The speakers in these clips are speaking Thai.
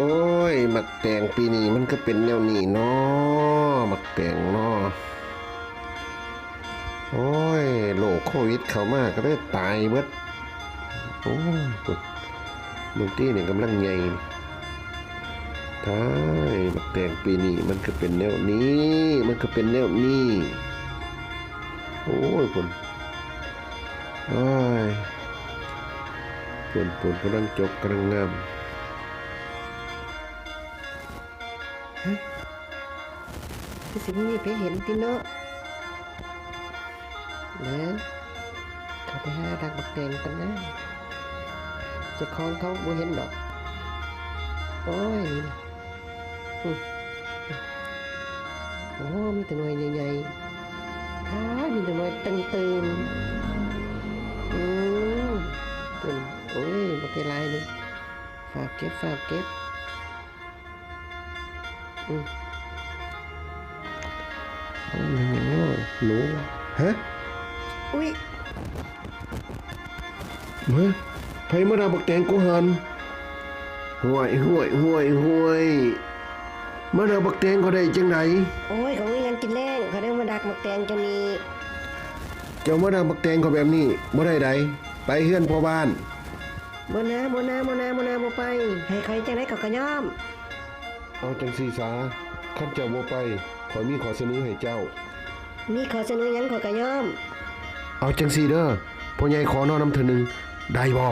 โอ้ยหมักแตงปีนี้มันก็เป็นแนวนี้เนาะหมักแตงเนาะโอ้ยโรคโควิดเข้ามาก็ได้ตายเบิดโอ้ยปุดมึงตี้เนี่ยกำลังใหญ่ท้ายหมักแตงปีนี้มันก็เป็นแนวนี้ มันก็เป็นแนวนี้ โอ้ยปุนโอ้ยปุนปุนกำลังจบกำลังงาม คือสิมีไปเห็นติเนาะนะเขาไปหาดักบักแดงกันนะจะคองเขาบ่เห็นดอก โอ้ยโอ้มีแต่หน่วยใหญ่ๆท้ามีแต่หน่วยตึงๆอืมโอ้ยบักไลายนี่ฝากเก็บฝากเก็บ อืมอ๋อหนูฮะอุ้ยเฮ้ยไผมาดาบักแตงกูหันห่วยห่วยห่วยห่วยมาดาบักแตงก็ได้จังไดโอ้ยเขาไม่ยังกินแรงเขาได้มาดักหมักแตงเจ้านี้เจ้ามาดาบักแตงก็แบบนี้บ่ได้ใดไปเฮือนพ่อบ้านบนาบนาบนาบนาบ่ไปให้ใครจังได๋ก็กระย่อม เอาจังซี่ซาคันเจ้าบ่ไปขอยมีขอเสนอให้เจ้า มีขอเสนอหยังขอกระย่อม เอาจังซี่เด้อพ่อใหญ่ขอนอนน้ำเธอหนึงได้บ่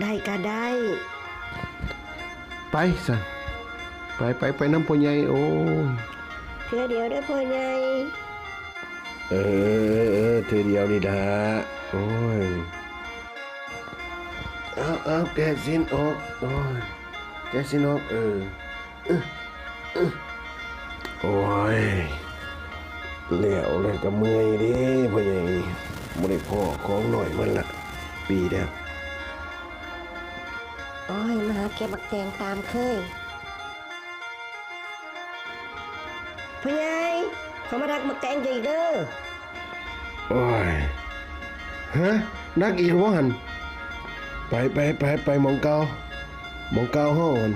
ได้ก็ได้ ไปซะไปไปไปน้ำพ่อใหญ่โอ้ยเพื่อเดียวได้อพ่อใหญ่เออเออเธอเดียวนี่ดาโอ้ยเอาเอาแกะสินออกโอ้ยแกะสินออกเออเออเออ โอ้ยเหลวเลยก็เมื่อยดิพ่อใหญ่บ่ได้พ่อของหน่อยมันละปีแล้วโอ้ย มาหาเก็บหมักแตงตามเคยพ่อใหญ่เขามาดักหมักแตงอยู่อีกเด้อโอ้ยฮะนักอีกว่าหันไปไปไปไปหมองเกาหมองเกาห้อน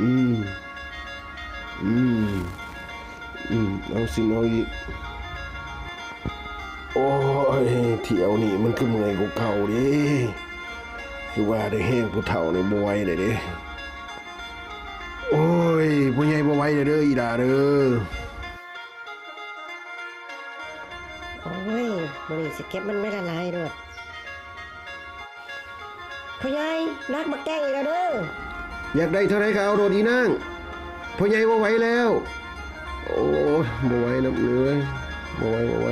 อืม อืม อืม เอาสิเอาอีก โอ้ย เที่ยวนี่มันคือเมื่อยกูเก่าดิคือว่าได้แห้งผู้เฒ่าในบไหวยเลยเด้โอ้ยผู้ใหญ่บ่ไหวเด้อเด้ออีดาเด้อโอ้ยมื้อนี้สิเก็บมันไม่ละลายเด้อพ่อใหญ่ดักหมักแตงอีกแล้วเด้ออยากได้เท่าไรก็เอาโดดอีนาง พ่อใหญ่บ่ไหวแล้ว โอ้ยบ่ไหวน้ำเนื้อยบ่ไหวบ่ไหว